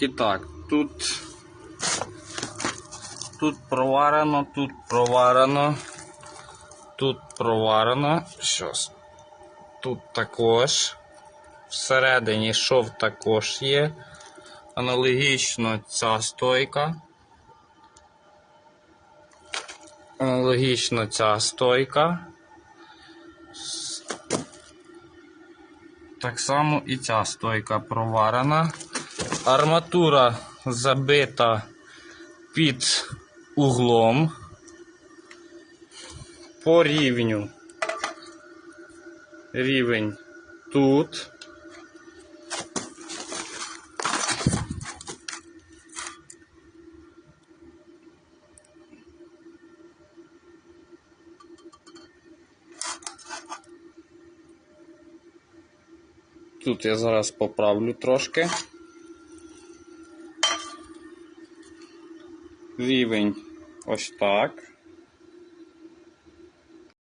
І так, тут, тут проварено, тут проварено, тут проварено. Щось. Тут також. Всередині шов також є. Аналогічно ця стойка. Аналогічно ця стойка. Так само і ця стойка проварена. Арматура забита під углом. По рівню. Рівень тут. Тут я зараз поправлю трошки. Рівень ось так.